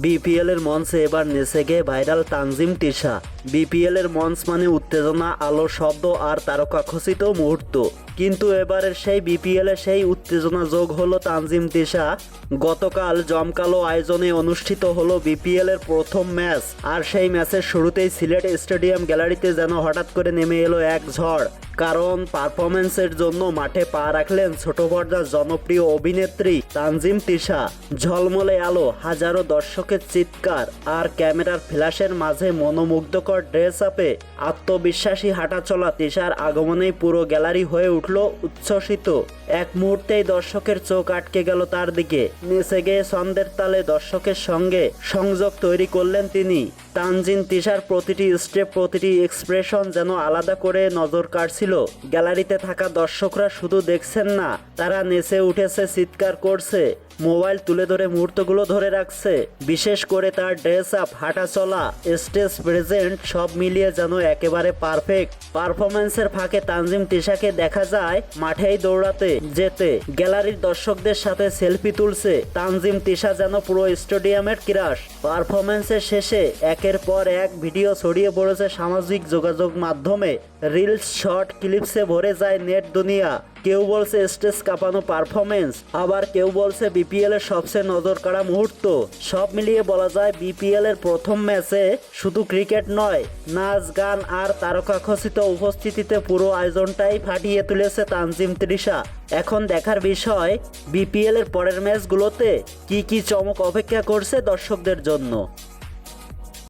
BPL এর মঞ্চে এবার নেচে গিয়ে ভাইরাল তানজিম টিশা। বিপিএল এর মঞ্চ মানে উত্তেজনা, আলো, শব্দ আর তারকা খচিত মুহূর্ত। কিন্তু এবারের সেই বিপিএল এ সেই উত্তেজনা যোগ হলো তানজিম তিশা গতকাল জমকালো আয়োজনে অনুষ্ঠিত হলো বিপিএল এর প্রথম ম্যাচ। আর সেই ম্যাচের শুরুতেই সিলেট স্টেডিয়াম গ্যালারিতে যেন হঠাৎ করে নেমে এলো এক ঝড়। কারণ পারফরমেন্সের জন্য মাঠে পা রাখলেন ছোট পর্দার জনপ্রিয় অভিনেত্রী তানজিম তিশা। ঝলমলে আলো, হাজারো দর্শকের চিৎকার আর ক্যামেরার ফ্ল্যাশের মাঝে মনোমুগ্ধকর ড্রেস আপে আত্মবিশ্বাসী হাঁটা চলা তিশার আগমনেই পুরো গ্যালারি হয়ে উঠল উচ্ছ্বসিত। এক মুহূর্তেই দর্শকের চোখ আটকে গেল তার দিকে। নেচে গিয়ে ছন্দের তালে দর্শকের সঙ্গে সংযোগ তৈরি করলেন তিনি। তানজিন তিশার প্রতিটি স্টেপ, প্রতিটি এক্সপ্রেশন যেন আলাদা করে নজর কাটছিল গ্যালারিতে থাকা দর্শকরা শুধু দেখছেন না, তারা নেচে উঠেছে, চিৎকার করছে। মোবাইল তুলে ধরে মুহূর্তগুলো ধরে রাখছে। বিশেষ করে তার ড্রেস আপ, হাঁটা চলা, স্টেজ প্রেজেন্ট, সব মিলিয়ে যেন একেবারে পারফেক্ট। পারফরমেন্সের ফাঁকে তানজিম তিশাকে দেখা যায় মাঠেই দৌড়াতে যেতে। গ্যালারির দর্শকদের সাথে সেলফি তুলছে তানজিম তিশা যেন পুরো স্টেডিয়ামের ক্রাশ। পারফরমেন্সের শেষে একের পর এক ভিডিও ছড়িয়ে পড়েছে সামাজিক যোগাযোগ মাধ্যমে। রিলস, শর্ট ক্লিপসে ভরে যায় নেট দুনিয়া। কেউ বলছে স্টেজ কাঁপানো পারফরমেন্স আবার কেউ বলছে বিপিএল এর সবচেয়ে নজর কাড়া মুহূর্ত। সব মিলিয়ে বলা যায় বিপিএল এর প্রথম ম্যাচে শুধু ক্রিকেট নয়, নাচ, গান আর তারকা খচিত উপস্থিতিতে পুরো আয়োজনটাই ফাটিয়ে তুলেছে তানজিম ত্রিশা এখন দেখার বিষয় বিপিএল এর পরের ম্যাচগুলোতে কি কি চমক অপেক্ষা করছে দর্শকদের জন্য?